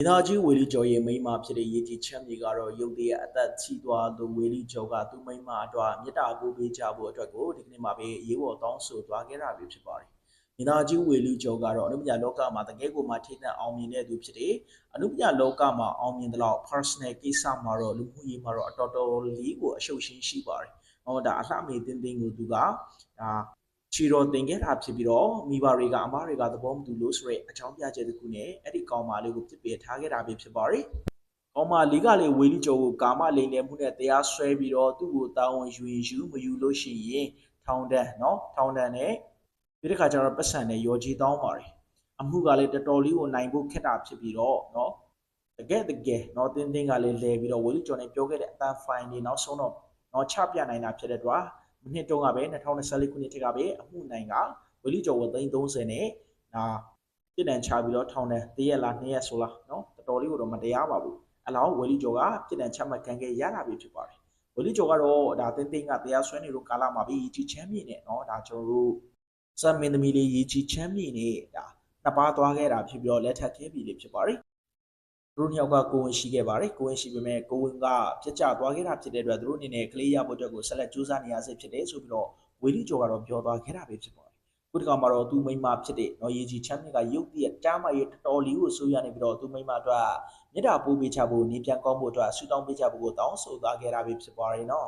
ဒေသကြီးဝေလီကျော်ရဲ့မိန်းမဖြစ်တဲ့ရေကြီးချမ်းမြေကတော့ရုတ်တရက်အသက်ချီသွားလို့ဝေလီကျော်ကသူ့မိန်းမအတွက်မြတ်တာပို့ပေးကြဖို့အတွက်ကိုဒီကနေ့မှာပဲရေးပေါ်တောင်းဆိုသွားခဲ့တာပဲဖြစ်ပါတယ်။ဒေသကြီးဝေလီကျော်ကတော့အနုပညာလောကမှာတကယ်ကိုမှထိတဲ့အောင်မြင်တဲ့သူဖြစ်တယ်။အနုပညာလောကမှာအောင်မြင်တဲ့လောက် personal ကိစ္စမှာတော့လူမှုရေးမှာတော့အတော်တော်လေးကိုအရှုပ်ရှင်းရှိပါတယ်။ဟောဒါအလှမေတင်းတင်းကိုသူကဒါ ချီတော်တင်ခဲ့တာဖြစ်ပြီးတော့မိဘတွေကအမတွေကသဘောမတူလို့ဆိုတဲ့အကြောင်းပြချက်တစ်ခုနဲ့အဲ့ဒီကောင်မလေးကိုပြစ်ပယ်ထားခဲ့တာပဲဖြစ်ပါရယ်။ကောင်မလေးကလည်းဝေလိကျော်ကိုကာမလိန်နဲ့မှုနဲ့တရားစွဲပြီးတော့သူ့ကိုတာဝန်ယူရင်ယူမယူလို့ရှိရင်ထောင်ဒဏ်နော်ထောင်ဒဏ်နဲ့ပြီးတဲ့ခါကျတော့ပတ်စံနဲ့ရောကြီးတောင်းပါရယ်။အမှုကလည်းတော်တော်လေးကိုနိုင်ဖို့ခက်တာဖြစ်ပြီးတော့နော်တကယ်တကယ်နော်တင်းတင်းကလည်းလဲပြီးတော့ဝေလိကျော်နဲ့ပြောခဲ့တဲ့အတန်ဖိုင်နေနောက်ဆုံးတော့နော်ချပြနိုင်တာဖြစ်တဲ့အတွက် မနှစ်တုန်းကပဲ2024ခုနှစ်ထက်ကပဲအမှုနိုင်ကဝီလီကျော်ဝသိန်း30နဲ့ဒါပြည်တန်ချပြီးတော့ထောင်တယ်တရက်လားနှစ်ရက်ဆိုလားနော်တော်တော်လေးကိုတော့မတရားပါဘူးအလောင်းဝီလီကျော်ကပြည်တန်ချမှတ်ခံခဲ့ရတာပဲဖြစ်ပါတယ်ဝီလီကျော်ကတော့ဒါတင်းတင်းကတရားစွဲနေလို့ကာလမှာပဲရီချီချမ်းမြေနဲ့နော်ဒါကျွန်တော်တို့စမင်းသမီးလေးရီချီချမ်းမြေနဲ့ဒါနှစ်ပါးသွားခဲ့တာဖြစ်ပြီးတော့လက်ထပ်ခဲ့ပြီလေးဖြစ်ပါတယ် တို့နှစ်ယောက်ကကိုဝင်ရှိခဲ့ပါတယ်ကိုဝင်ရှိပေမဲ့ကိုဝင်ကပြစ်ကျသွားခဲ့တာဖြစ်တဲ့အတွက်သူတို့အနေနဲ့ကလေးရဖို့အတွက်ကိုဆက်လက်ကြိုးစားနေရဆဲဖြစ်တယ်ဆိုပြီးတော့ဝေလီကျော်ကတော့ပြောသွားခဲ့တာပဲဖြစ်ပါတယ်ခုဒီကောင်မှာတော့သူမိမဖြစ်တဲ့နော်ရေကြီးချမ်းမြေကရုပ်တရက်တားမရဲ့တော်တော်လေးကိုဆိုးရနေပြီးတော့သူမိမအတွက်မြစ်တာပိုးပေးချဖို့နေပြန်ကောင်းဖို့အတွက်ဆူတောင်းပေးချဖို့ကိုတောင်းဆိုသွားခဲ့တာပဲဖြစ်ပါတယ်နော်